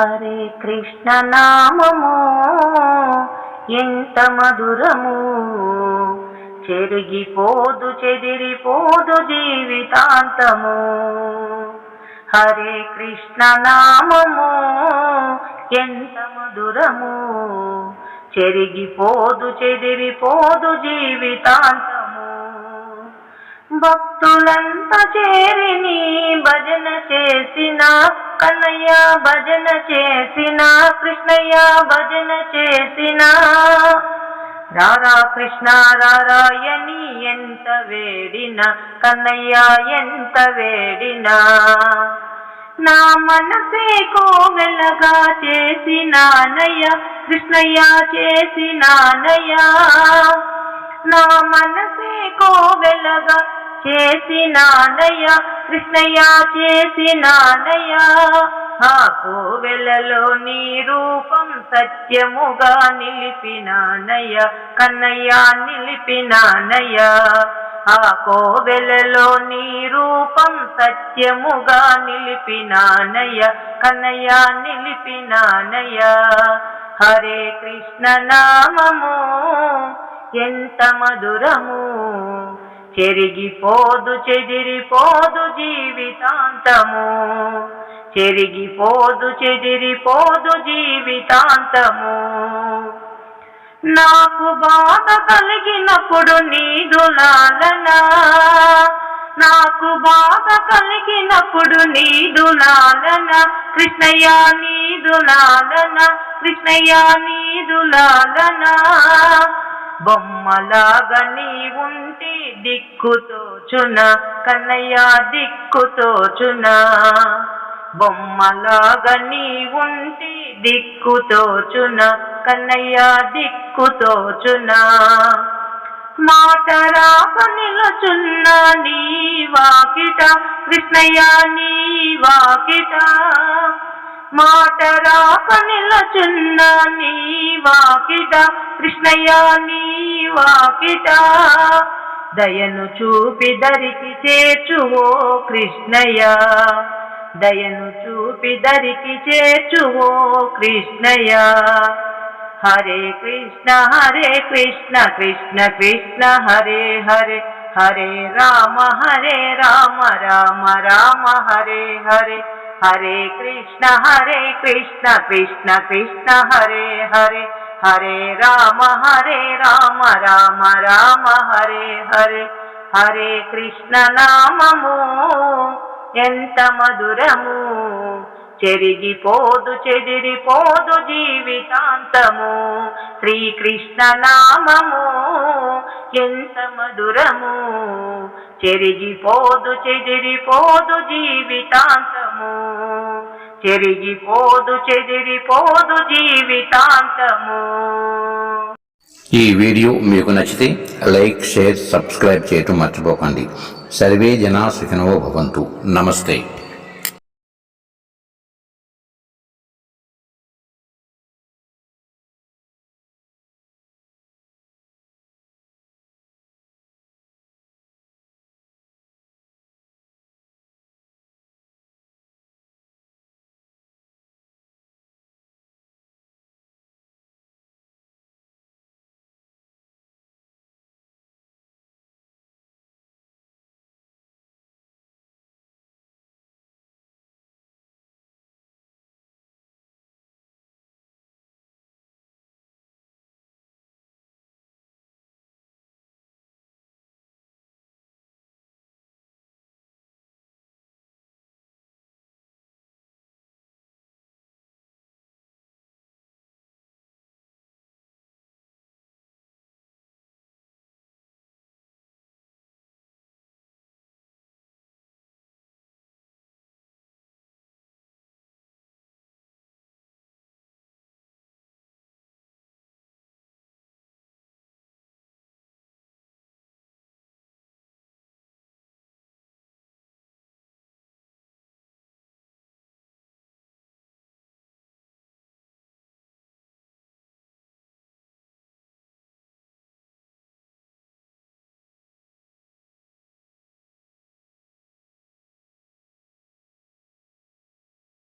హరే కృష్ణ నామము ఎంత మధురము. చెరిగిపోదు చెదిరిపోదు జీవితాంతము. హరే కృష్ణ నామము ఎంత మధురము. చెరిగిపోదు చెదిరిపోదు జీవితాంతము. భక్తులంతా చేరిని భజన చేసిన కన్నయ్య భజన చేసిన కృష్ణయ్య భజన చేసిన. రారా కృష్ణ రారాయణి ఎంత వేడిన కన్నయ్య ఎంత వేడిన. నా మనసే కోవెలగా చేసినానయ్య కృష్ణయ్య చేసినానయ్య నా మనసే కోవెలగా చేసినానయ్య కృష్ణయ్య చేసినానయ్య. ఆ కోవెలలో నీ రూపం సత్యముగా నిలిపినానయ్య కన్నయ్య నిలిపినానయ్య. ఆ కోవెలలో నీ రూపం సత్యముగా నిలిపినానయ్య కన్నయ్య నిలిపినానయ్య. హరే కృష్ణ నామము ఎంత మధురము. చెరిగిపోదు చెదిరిపోదు జీవితాంతము. చెరిగిపోదు చెదిరిపోదు జీవితాంతము. నాకు బాధ కలిగినప్పుడు నీదు లాలనా నాకు బాధ కలిగినప్పుడు నీదు లాలన కృష్ణయ్య నీదు లాలన కృష్ణయ్య నీదు లాలనా బొమ్మలాగా నీ ఉంటి దిక్కుతోచున కన్నయ్య దిక్కుతోచున బొమ్మలాగా నీ ఉంటి దిక్కుతోచున కన్నయ్య దిక్కుతోచున మాట రాక నిలుచున్న నీ వాకిట కృష్ణయ్య నీ వాకిట. మాట రాక నిలుచున్న నీ వాకిట కృష్ణయ్య నీ వాకిట. దయను చూపి దరికి చేర్చువో కృష్ణయ్య. దయను చూపి దరికి చేర్చువో కృష్ణయ్య. హరే కృష్ణ హరే కృష్ణ కృష్ణ కృష్ణ హరే హరే హరే రామ హరే రామ రామ రామ హరే హరే. హరే కృష్ణ హరే కృష్ణ కృష్ణ కృష్ణ హరే హరే హరే రామ హరే రామ రామ రామ హరే హరే హరే కృష్ణ నామము. ఎంత మధురము చెరిగిపోదు చెదిరిపోదు జీవితాంతము. శ్రీకృష్ణ నామము. ఎంత మధురము. చెరిగిపోదు చెదిరిపోదు జీవితాంతము. చెరిగిపోదు చెదిరిపోదు జీవితాంతము. ఈ వీడియో మీకు నచ్చితే లైక్ షేర్ సబ్స్క్రైబ్ చేయటం మర్చిపోకండి. సర్వే జనా సుఖినో భవంతు. నమస్తే.